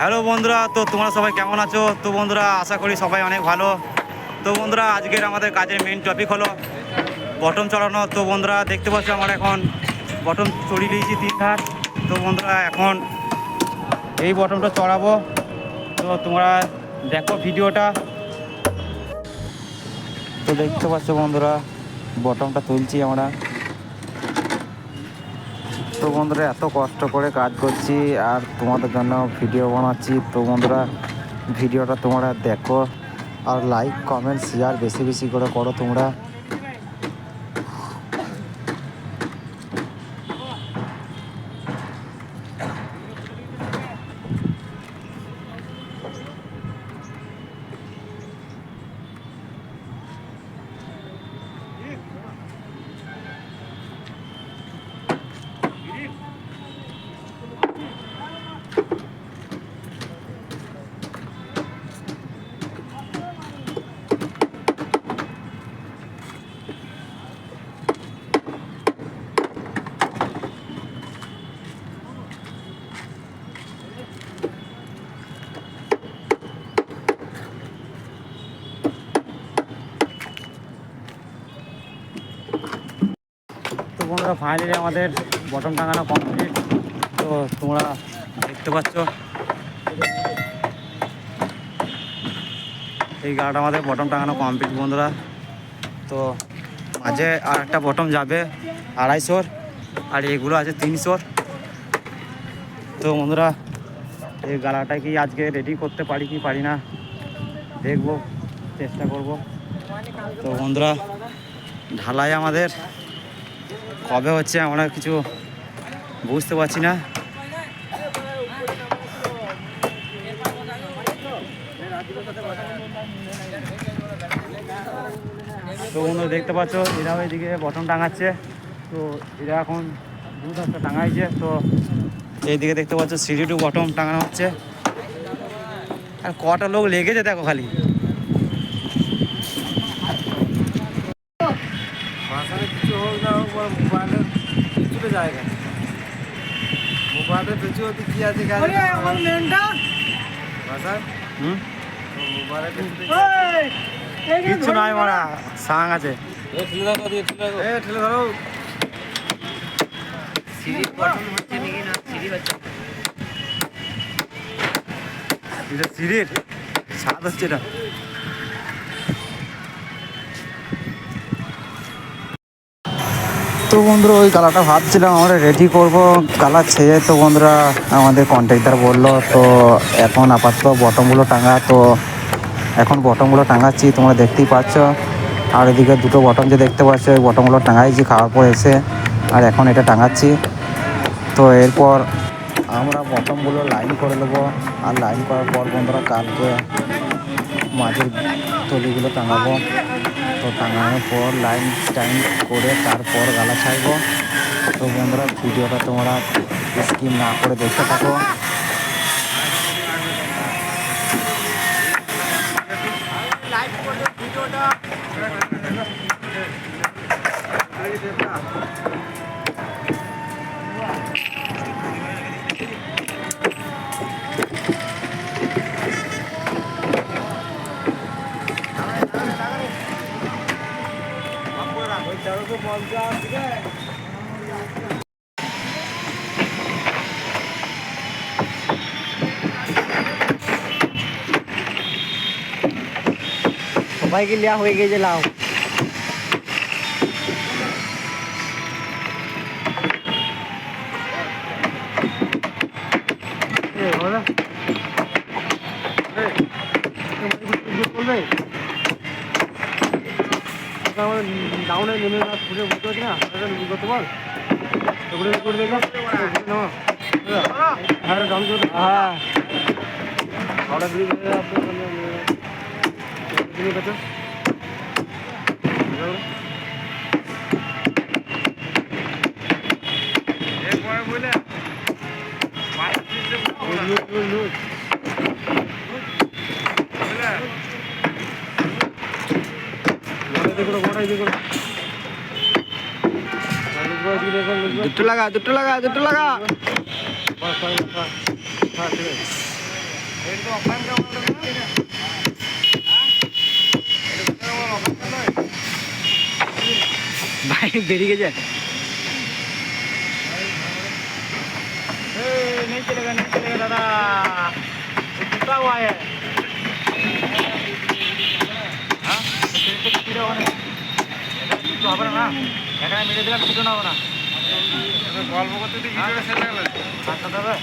Hello বন্ধুরা, তো তোমরা সবাই কেমন আছো? তো বন্ধুরা, আশা করি সবাই অনেক ভালো। তো বন্ধুরা, আজকের আমাদের কাজের মেন টপিক হলো বটম চড়ানো। তো বন্ধুরা, দেখতে পাচ্ছ আমরা এখন বটম চড়িয়ে দিয়েছি তিন ধার। তো বন্ধুরা, এখন এই বটমটা চড়াবো। তো তোমরা দেখো ভিডিওটা। তো দেখতে পাচ্ছ বন্ধুরা, বটমটা তুলছি আমরা। তো বন্ধুরা, এত কষ্ট করে কাজ করছি আর তোমাদের জন্য ভিডিও বানাচ্ছি। তো বন্ধুরা ভিডিওটা তোমরা দেখো আর লাইক কমেন্ট শেয়ার বেশি বেশি করে করো তোমরা। বন্ধুরা ফাইনালি আমাদের বটম টাঙানো কমপ্লিট তো তোমরা দেখতে পাচ্ছ। এই গাড়িটা আমাদের বটম টাঙানো কমপ্লিট বন্ধুরা। তো মাঝে আর একটা বটম যাবে আড়াইশোর আর এগুলো আছে তিনশোর তো বন্ধুরা, এই গালাটা কি আজকে রেডি করতে পারি কি পারি না, দেখব, চেষ্টা করব। তো বন্ধুরা, ঢালাই আমাদের। কবে হচ্ছে আমরা কিছু বুঝতে পারছি না। তো বন্ধুরা দেখতে পাচ্ছ, এরা এদিকে বটন টাঙাচ্ছে। তো এরা এখন দু ধারটা টাঙাইছে, তো এইদিকে দেখতে পাচ্ছ, সিঁড়ি টু বটম টাঙানো হচ্ছে। আর কটা লোক লেগেছে দেখো খালি। জায়গা। হতে কি আছে কিচ্ছু নাই মারা সাং আছে। ঠেলে ধরো সিঁড়ির স্বাদ হচ্ছে এটা। তো বন্ধুরা, ওই কালারটা ভাবছিলাম, আমরা রেডি করব। কালার ছেড়ে তো বন্ধুরা, আমাদের কন্ট্রাক্টার বলল, তো এখন আপাতত বটমগুলো টাঙা, তো এখন বটমগুলো টাঙাচ্ছি, তোমরা দেখতেই পাচ্ছ। আর এদিকে দুটো বটম যে দেখতে পাচ্ছ, ওই বটমগুলো টাঙাইছি, খাওয়ার পর এসে, আর এখন এটা টাঙাচ্ছি। তো এরপর আমরা বটমগুলো লাইন করে নেব আর লাইন করার পর বন্ধুরা, কালকে মাঝের তলিগুলো টাঙাবো। তো টাঙানোর পর লাইন টাইম করে তারপর গালা ছাড়বো। তো বন্ধুরা, ভিডিওটা তোমরা স্কিম না করে দেখতে থাকো। সবাইকে লিয়া হয়ে গেছে লাও ডাউনে নেমে না ফুটে বুঝতে পারছি না। করতে করে দেখো। হ্যাঁ ডাউন করে হ্যাঁ। হাওড়া ব্রিজ আপনি কত দুটো লাগা দুটো লাগা দুটো লাগা ভাই বেরিয়ে গেছে नहीं चलेगा नहीं चलेगा दादा कितना हुआ है हाँ কিছু হবে না এখানে মেরে দিলাম কিছু না হবে না। গল্প করতে ভিডিওটা শেষ হয়ে গেল? আচ্ছা দাদা।